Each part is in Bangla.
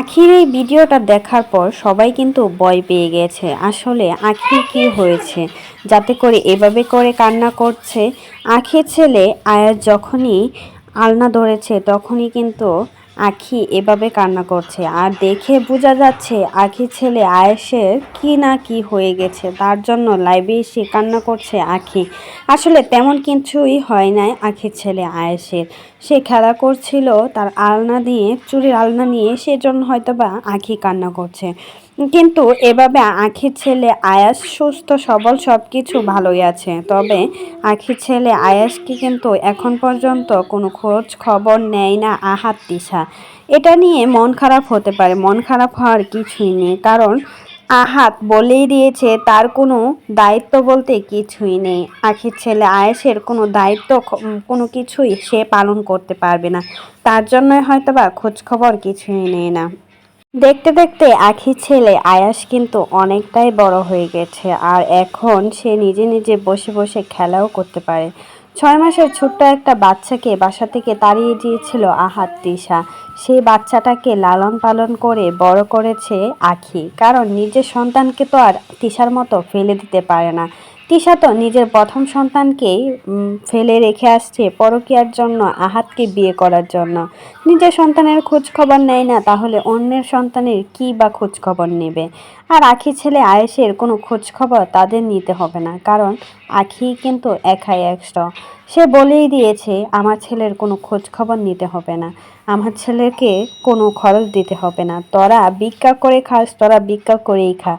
আখির এই ভিডিওটা দেখার পর সবাই কিন্তু ভয় পেয়ে গেছে, আসলে আখি কি হয়েছে? যাতে করে এভাবে করে কান্না করছে। আখির ছেলে আয়াস যখনই আলনা ধরেছে, তখনই কিন্তু আখি এভাবে কান্না করছে। আর দেখে বোঝা যাচ্ছে আখির ছেলে আয়েসের কি না কি হয়ে গেছে, তার জন্য লাইভে এসে কান্না করছে আখি। আসলে তেমন কিছুই হয় নাই আখির ছেলে আয়েসের সে খেলা করছিল তার আলনা দিয়ে, চুরির আলনা নিয়ে, সেজন্য হয়তো বা আখি কান্না করছে। কিন্তু এভাবে আখির ছেলে আয়াস সুস্থ, সবল সব কিছু ভালোই আছে। তবে আখির ছেলে আয়াসকে কিন্তু এখন পর্যন্ত কোনো খোঁজ খবর নেয় না আহাত দিশা এটা নিয়ে মন খারাপ হতে পারে। মন খারাপ হওয়ার কিছুই নেই। কারণ আহাত বলেই দিয়েছে, তার কোনো দায়িত্ব বলতে কিছুই নেই। আখির ছেলে আয়েসের কোনো দায়িত্ব কোনো কিছুই সে পালন করতে পারবে না। তার জন্যই হয়তো বা খোঁজ খবর কিছুই নেই না। দেখতে দেখতে আখি ছেলে আয়াস কিন্তু অনেকটাই বড় হয়ে গেছে, আর এখন সে নিজে নিজে বসে বসে খেলাও করতে পারে। ছয় মাসের ছোট্ট একটা বাচ্চাকে বাসা থেকে তাড়িয়ে দিয়েছিল আহাত তৃষা। সেই বাচ্চাটাকে লালন পালন করে বড় করেছে আখি। কারণ নিজের সন্তানকে তো আর তৃষার মতো ফেলে দিতে পারে না। তিশা তো নিজের প্রথম সন্তানকেই ফেলে রেখে আসছে পরকিয়ার জন্য, আহাতকে বিয়ে করার জন্য। নিজের সন্তানের খোঁজ খবর নেয় না, তাহলে অন্যের সন্তানের কি বা খোঁজ খবর নেবে? আর আখি ছেলে আয়েসের কোনো খোঁজ খবর তাদের নিতে হবে না, কারণ আখি কিন্তু একাই একশো। সে বলেই দিয়েছে, আমার ছেলের কোনো খোঁজ খবর নিতে হবে না। আমার ছেলেকে কোনো খরচ দিতে হবে না। তোরা ভিক্ষা করে খাস, তোরা ভিক্ষা করেই খা।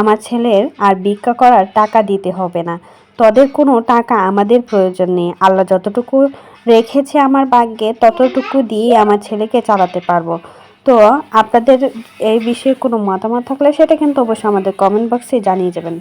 আমার ছেলের আর ভিক্ষা করার টাকা দিতে হবে না। তোদের কোনো টাকা আমাদের প্রয়োজন নেই। আল্লাহ যতটুকু রেখেছে আমার ভাগ্যে, ততটুকু দিয়ে আমার ছেলেকে চালাতে পারব। তো আপনাদের এই বিষয়ে কোনো মতামত থাকলে সেটা কিন্তু অবশ্যই আমাদের কমেন্ট বক্সে জানিয়ে যাবেন।